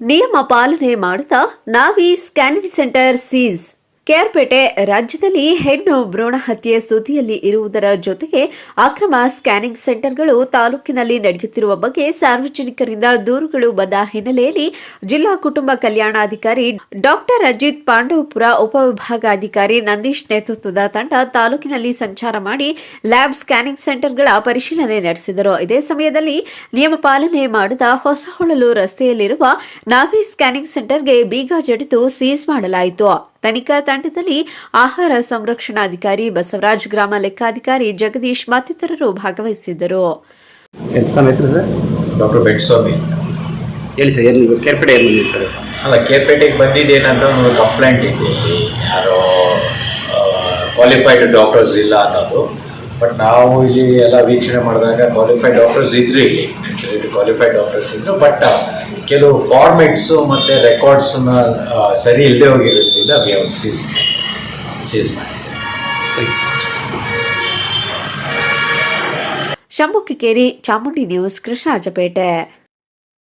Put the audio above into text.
ನಿಯಮ ಪಾಲನೆ ಮಾಡುತ್ತಾ ನಾವಿ ಸ್ಕ್ಯಾನಿಂಗ್ ಸೆಂಟರ್ ಸೀಸ್ ಕೆಆರ್ಪೇಟೆ ರಾಜ್ಯದಲ್ಲಿ ಹೆಣ್ಣು ಭ್ರೂಣ ಹತ್ಯೆ ಸುದ್ದಿಯಲ್ಲಿ ಇರುವುದರ ಜೊತೆಗೆ ಅಕ್ರಮ ಸ್ಕ್ಯಾನಿಂಗ್ ಸೆಂಟರ್ಗಳು ತಾಲೂಕಿನಲ್ಲಿ ನಡೆಯುತ್ತಿರುವ ಬಗ್ಗೆ ಸಾರ್ವಜನಿಕರಿಂದ ದೂರುಗಳು ಬಂದ ಹಿನ್ನೆಲೆಯಲ್ಲಿ ಜಿಲ್ಲಾ ಕುಟುಂಬ ಕಲ್ಯಾಣಾಧಿಕಾರಿ ಡಾಕ್ಟರ್ ಅಜಿತ್ ಪಾಂಡವಪುರ ಉಪವಿಭಾಗಾಧಿಕಾರಿ ನಂದೀಶ್ ನೇತೃತ್ವದ ತಂಡ ತಾಲೂಕಿನಲ್ಲಿ ಸಂಚಾರ ಮಾಡಿ ಲ್ಯಾಬ್ ಸ್ಕ್ಯಾನಿಂಗ್ ಸೆಂಟರ್ಗಳ ಪರಿಶೀಲನೆ ನಡೆಸಿದರು. ಇದೇ ಸಮಯದಲ್ಲಿ ನಿಯಮ ಪಾಲನೆ ಮಾಡದ ಹೊಸಹೊಳಲು ರಸ್ತೆಯಲ್ಲಿರುವ ನಾವಿ ಸ್ಕ್ಯಾನಿಂಗ್ ಸೆಂಟರ್ಗೆ ಬೀಗ ಜಡಿದು ಸೀಸ್ ಮಾಡಲಾಯಿತು. ತನಿಖಾ ತಂಡದಲ್ಲಿ ಆಹಾರ ಸಂರಕ್ಷಣಾಧಿಕಾರಿ ಬಸವರಾಜ್ ಗ್ರಾಮ ಲೆಕ್ಕಾಧಿಕಾರಿ ಜಗದೀಶ್ ಮತ್ತಿತರರು ಭಾಗವಹಿಸಿದ್ದರು. ತಮ್ಮ ಹೆಸರು ಸರ್? ಡಾಕ್ಟರ್ ಬೆಟ್ಸ್ವಾಮಿ ಹೇಳಿ ಸರ್ ಏನು ನೀವು ಕೇರ್ಪೇಟೆ ಏನು ಬಂದಿದ್ದು ಸರ್ ಅಲ್ಲ ಕೇರ್ಪೇಟೆಗೆ ಬಂದಿದ್ದೇನಂತ ಒಂದು ಕಂಪ್ಲೇಂಟ್ ಇತ್ತು. ಇಲ್ಲಿ ಯಾರೋ ಕ್ವಾಲಿಫೈಡ್ ಡಾಕ್ಟರ್ಸ್ ಇಲ್ಲ ಅನ್ನೋದು. ಬಟ್ ನಾವು ಇಲ್ಲಿ ಎಲ್ಲ ವೀಕ್ಷಣೆ ಮಾಡಿದಾಗ ಕ್ವಾಲಿಫೈಡ್ ಡಾಕ್ಟರ್ಸ್ ಇದ್ರು ಇಲ್ಲಿ. ಆಕ್ಚುಲಿ ಕ್ವಾಲಿಫೈಡ್ ಡಾಕ್ಟರ್ಸ್ ಇದ್ರು. ಬಟ್ ಕೆಲವು ಫಾರ್ಮೆಟ್ಸು ಮತ್ತು ರೆಕಾರ್ಡ್ಸನ್ನ ಸರಿ ಇಲ್ಲದೆ ಹೋಗಿರೋದ್ರಿಂದ we have seize seize Shambhu Kikkeri Chamundi news Krishnarajpet.